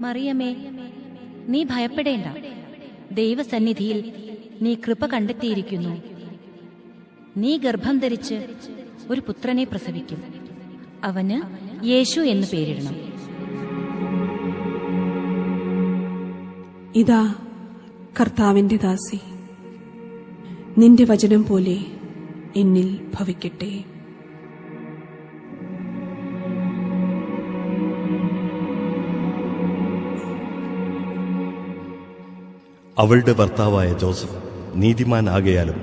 മറിയമേ നീ ഭയപ്പെടേണ്ട. ദൈവസന്നിധിയിൽ നീ കൃപ കണ്ടെത്തിയിരിക്കുന്നു. നീ ഗർഭം ധരിച്ച് ഒരു പുത്രനെ പ്രസവിക്കും. അവന് യേശു എന്ന് പേരിടണം. ഇതാ കർത്താവിന്റെ ദാസി. നിന്റെ വചനം പോലെ എന്നിൽ ഭവിക്കട്ടെ. അവളുടെ ഭർത്താവായ ജോസഫ് നീതിമാനാകയാലും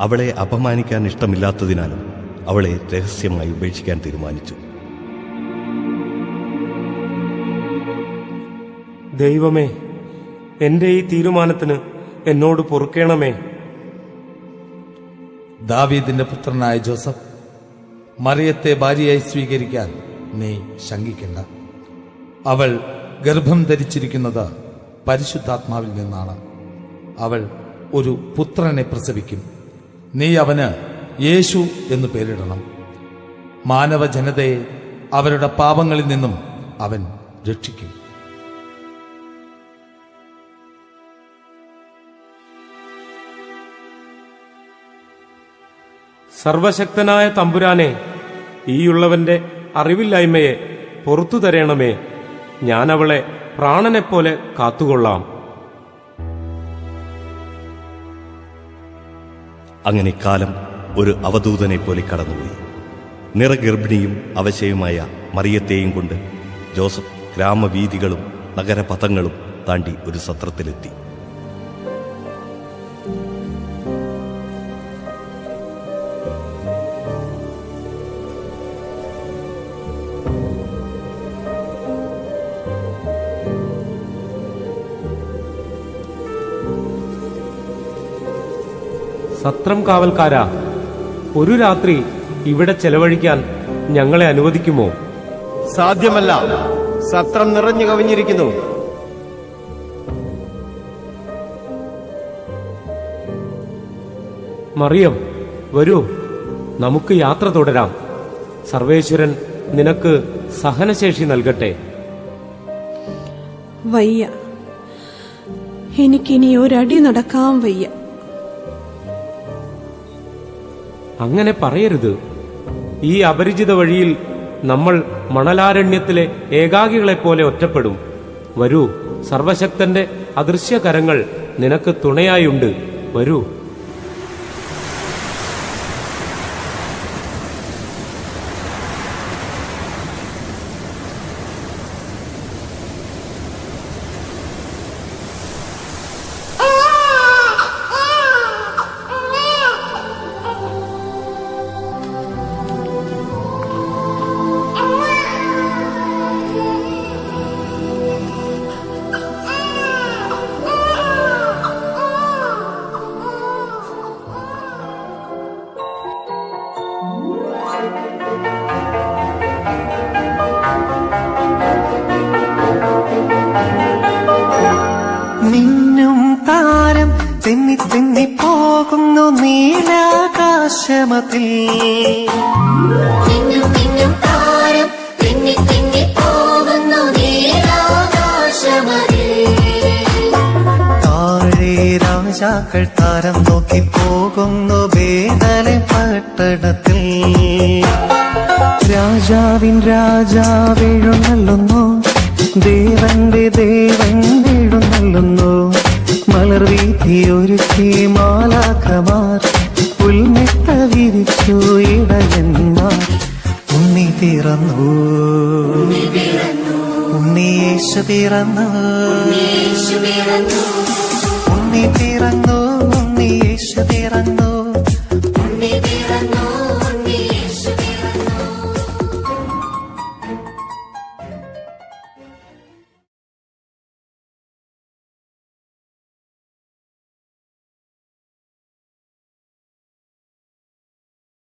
അവളെ അപമാനിക്കാൻ ഇഷ്ടമില്ലാത്തതിനാലും അവളെ രഹസ്യമായി ഉപേക്ഷിക്കാൻ തീരുമാനിച്ചു. ദൈവമേ എന്റെ ഈ തീരുമാനത്തിന് എന്നോട് പൊറുക്കേണമേ. ദാവീദിന്റെ പുത്രനായ ജോസഫ് മറിയത്തെ ഭാര്യയായി സ്വീകരിക്കാൻ നീ ശങ്കിക്കണ്ട. അവൾ ഗർഭം ധരിച്ചിരിക്കുന്നത് പരിശുദ്ധാത്മാവിൽ നിന്നാണ്. അവൾ ഒരു പുത്രനെ പ്രസവിക്കും. നീ അവന് യേശു എന്നു പേരിടണം. മാനവ ജനതയെ അവരുടെ പാപങ്ങളിൽ നിന്നും അവൻ രക്ഷിക്കും. സർവശക്തനായ തമ്പുരാനെ ഈയുള്ളവന്റെ അറിവില്ലായ്മയെ പുറത്തു തരണമേ ഞാനവളെ പ്രാണനെപ്പോലെ കാത്തുകൊള്ളാം. അങ്ങനെ കാലം ഒരു അവധൂതനെ പോലെ കടന്നുപോയി. നിറഗർഭിണിയും അവശയുമായ മറിയത്തെയും കൊണ്ട് ജോസഫ് ഗ്രാമവീതികളും നഗരപഥങ്ങളും താണ്ടി ഒരു സത്രത്തിലെത്തി. സത്രം കാവൽക്കാരാ. ഒരു രാത്രി ഇവിടെ ചെലവഴിക്കാൻ ഞങ്ങളെ അനുവദിക്കുമോ? സാധ്യമല്ല. സത്രം നിറഞ്ഞു കവിഞ്ഞിരിക്കുന്നു. മറിയം വരൂ. നമുക്ക് യാത്ര തുടരാം. സർവേശ്വരൻ നിനക്ക് സഹനശേഷി നൽകട്ടെ. വയ്യ. എനിക്കിനി ഒരടി നടക്കാൻ വയ്യ. അങ്ങനെ പറയരുത്. ഈ അപരിചിത വഴിയിൽ നമ്മൾ മണലാരണ്യത്തിലെ ഏകാഗികളെപ്പോലെ ഒറ്റപ്പെടും. വരൂ സർവശക്തന്റെ അദൃശ്യകരങ്ങൾ നിനക്ക് തുണയായുണ്ട്. വരൂ. മിന്നും താരം തെന്നി തെന്നി പോകുന്നു നീലാകാശമതിൽ. മിന്നും മിന്നും താരം തെന്നി തെന്നി പോകുന്നു നീലാകാശമതിൽ. താഴെ രാജാക്കൾ താരം നോക്കി പോകുന്നു വേദന പട്ടണത്തിൽ. രാജാവിൻ രാജാവെഴുന്നള്ളുന്നു ദേവന്റെ ദേവൻ എഴുന്നള്ളുന്നു മലർവീതി ഒരു മാലാഖമാർ പുൽമെത്ത വിരിച്ചു ഇടയന്മാർ. ഉണ്ണി പിറന്നു. ഉണ്ണി യേശു പിറന്നു. ഉണ്ണി പിറന്നു.